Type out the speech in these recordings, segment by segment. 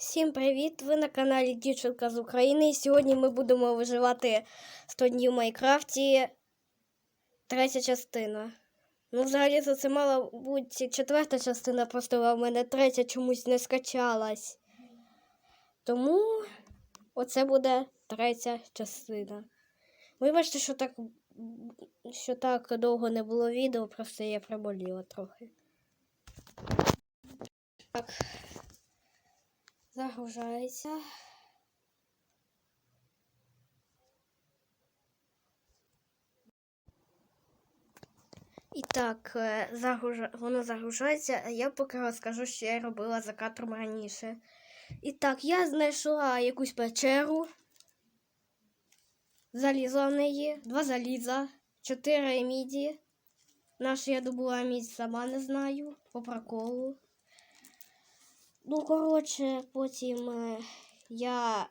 Всім привіт! Ви на каналі Дівчинка з України. І сьогодні ми будемо виживати 100 днів в Майнкрафті. Третя частина. Ну, взагалі це мала бути четверта частина, просто в мене третя чомусь не скачалась. Тому оце буде третя частина. Вибачте, що так, що так довго не було відео, просто я приболіла трохи. Так. Загружається. І так, е, загружа... воно загружається, а я поки розкажу, що я робила за кадром раніше. І так, я знайшла якусь печеру, залізла в неї, два заліза, чотири міді. Наша я добула мідь сама не знаю, по проколу. Ну, коротше, потім е, я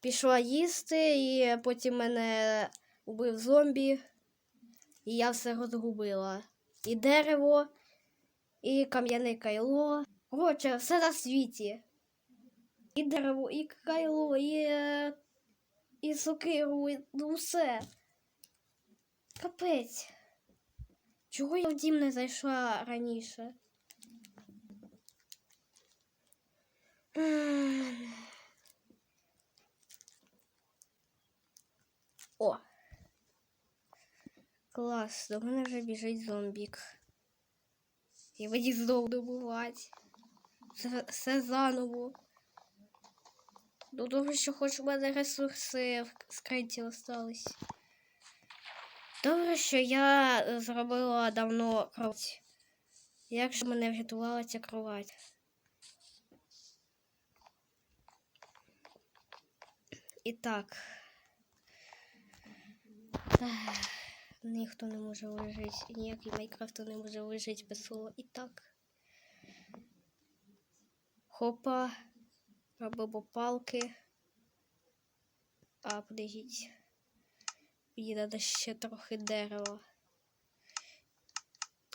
пішла їсти, і потім мене убив зомбі, і я все розгубила. І дерево, і кам'яне кайло. Коротше, все на світі. І дерево, і кайло, і, е, і сокиру, і ну все. Капець. Чого я в дім не зайшла раніше? О. Клас, до мене вже біжить зомбік. І мені знову добувати. Все, все заново. Ну, добре, що хоч у мене ресурси в скринці остались. Добре, що я зробила давно кровать. Як же мене врятувала ця кровать? І так. Ніхто не може вижити, ніякий Майнкрафт не може вижити без слова. І так. Хопа. Робимо палки. А, подождіть. Мені треба ще трохи дерева.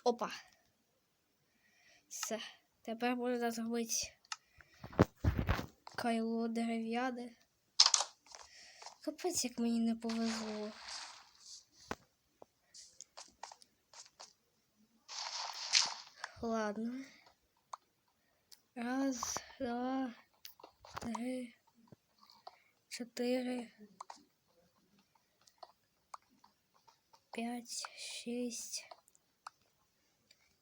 Опа. Все. Тепер можна зробити кайло дерев'яне. Капець, як мені не повезло. Ладно. Раз, два, три, чотири, п'ять, шість.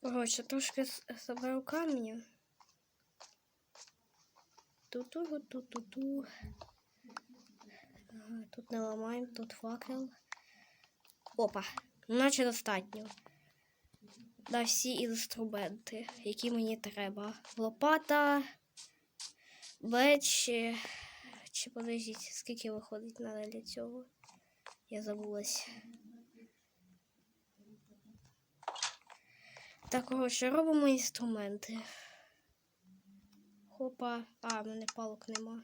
Короче, трошки собрав камня. Ту-ту-ту-ту-ту. Тут не ламаємо, тут факел. Опа, наче достатньо. На всі інструменти, які мені треба. Лопата, меч. е, Чи подождіть, скільки виходить треба для цього? Я забулась. Так, коротше, робимо інструменти. Хопа. А, в мене палок нема.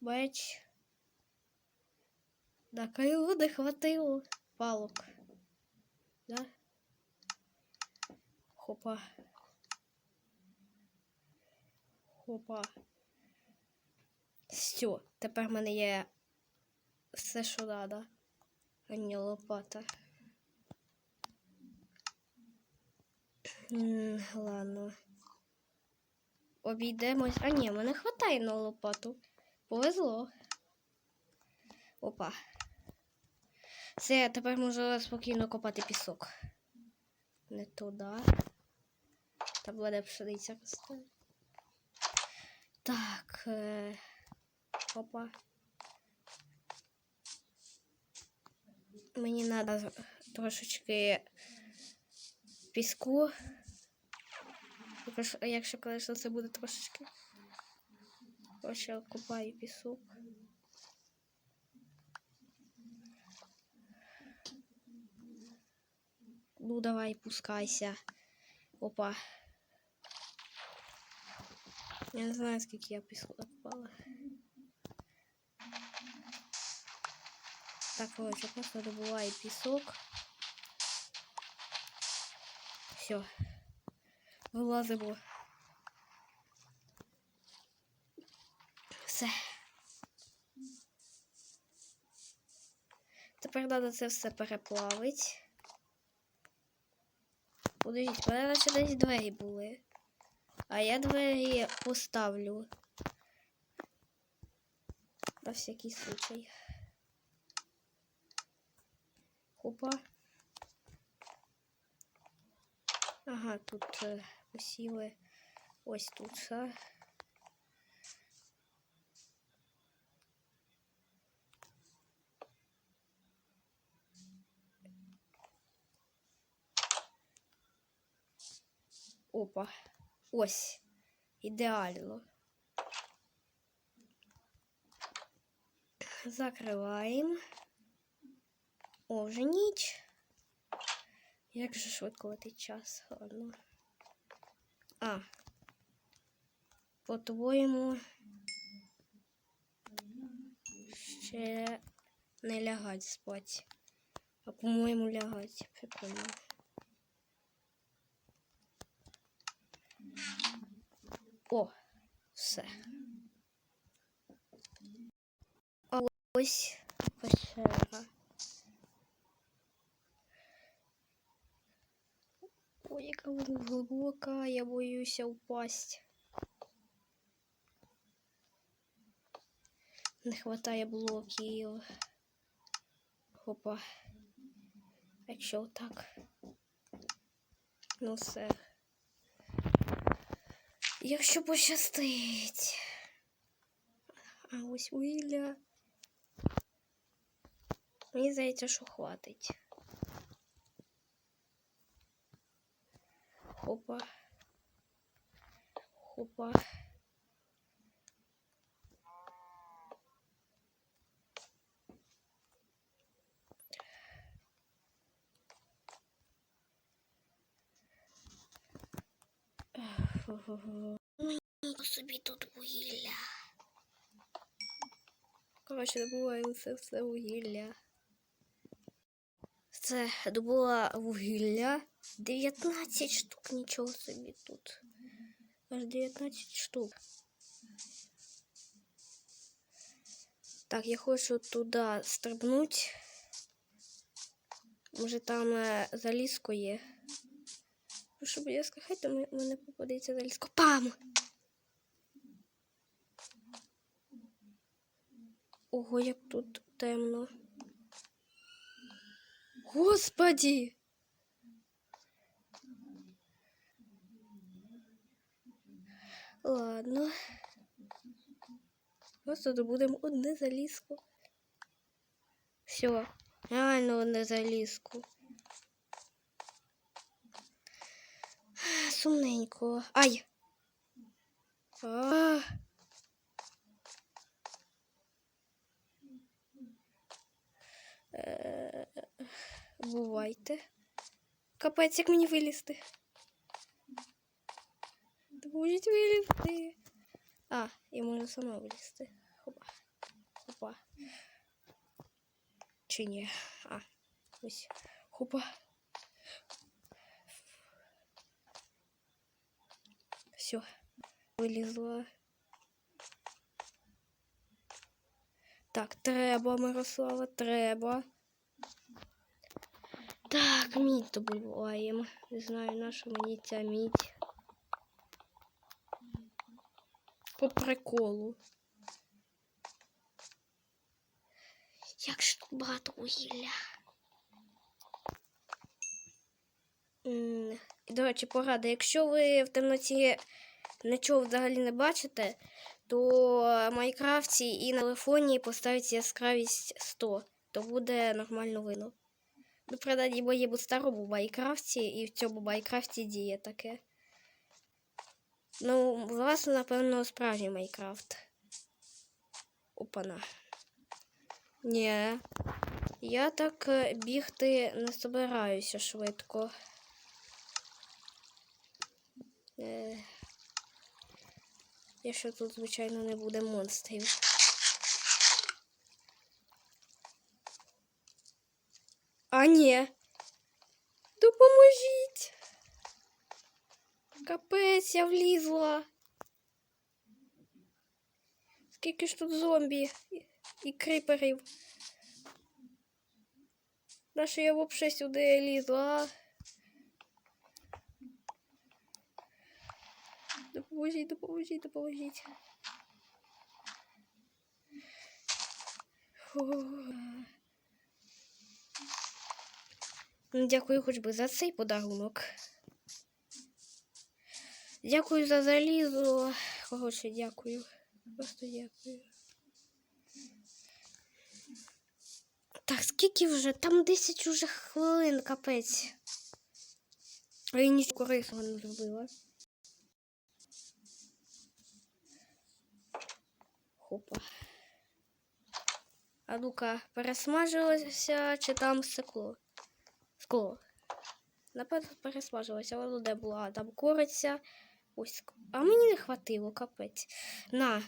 Меч. Да, кайло не хватило палок. Да? Хопа. Хопа. Все, тепер в мене є все, що треба. А не лопата. Ладно. Обійдемось. А ні, мене хватає на лопату. Повезло. Опа. Все, тепер можу спокійно копати пісок. Не туди. Там буде пшениця росте. Так. Е... Опа. Мені треба трошечки піску. Якщо- конечно, це буде трошечки. Ось я копаю пісок. Ну, давай, пускайся. Опа. Я не знаю, скільки я піску накопала. Так, короче, просто добуваю пісок. Все. Вилазимо. Все. Тепер треба це все переплавити. В мене наче десь двері були. А я двері поставлю. На всякий случай. Опа. Ага, тут посіли ось тут. все. Опа. Ось. Ідеально. Закриваємо. О, вже ніч. Як же швидко летить час. Ладно. А. По-твоєму. Ще не лягать спать. А по-моєму лягать. Прикольно. О, все. Ось пещера. Ой, яка вона глибока, я боюся упасть. Не хватає блоків. Хопа. Якщо так. Ну все. Якщо пощастить. А ось Уілля. Мені здається, що хватить. Хопа. Хопа. Нічого собі тут вугілля. Коротше, добуваємо це все вугілля. Це добула вугілля. 19 штук, нічого собі тут. Аж 19 штук. Так, я хочу туди стрибнути. Може там е, залізко є. Ну, щоб я скахати, мене попадеться залізко. Пам! Ого, як тут темно. Господи! Ладно. Просто добудемо одне залізку. Все, реально одне залізку. Сумненько. Ай! А. Бувайте. Капець, як мені вилізти. Допоможіть вилізти. А, я можу сама вилізти. Хопа. Хопа. Чи ні? А, ось. Хопа. Все, вилізла. Так, треба, Мирослава, треба. Так, мідь добуваємо. Не знаю, на що мені ця мідь. По приколу. Як ж тут багато вугілля. До речі, порада. Якщо ви в темноті нічого взагалі не бачите, то в Майнкрафті і на телефоні поставить яскравість 100, то буде нормально видно. Ну, правда, бо є в старому Майнкрафті, і в цьому Майнкрафті діє таке. Ну, власне, напевно, справжній Майнкрафт. Опана. Ні. Я так е, бігти не собираюся швидко. Е, Якщо тут, звичайно, не буде монстрів. А ні. Допоможіть. Капець, я влізла. Скільки ж тут зомбі і- криперів. Нащо я взагалі сюди лізла? а? Допоможіть, допоможіть, допоможіть. Дякую хоч би за цей подарунок. Дякую за залізо. Коротше, дякую. Просто дякую. Так, скільки вже? Там 10 уже хвилин, капець. А я нічого корисного не зробила. Хопа. А ну-ка, пересмажилося чи там стекло? Скло. Напевно, пересмажилося, воно де була. Там кориця. Ось. А мені не хватило, капець. На.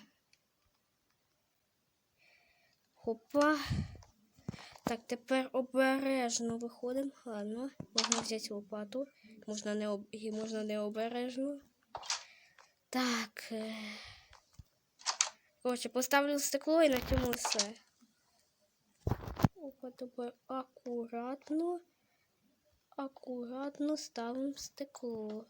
Хопа. Так, тепер обережно виходимо. Ладно, можна взяти лопату. Можна не, об... можна не обережно. Так. Коротше, поставлю стекло і на цьому все. Опа, тепер акуратно. Акуратно ставимо стекло.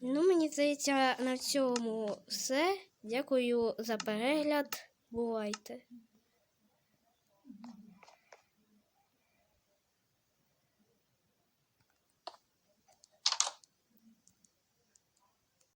Ну, мені здається, на цьому все. Дякую за перегляд. Бувайте.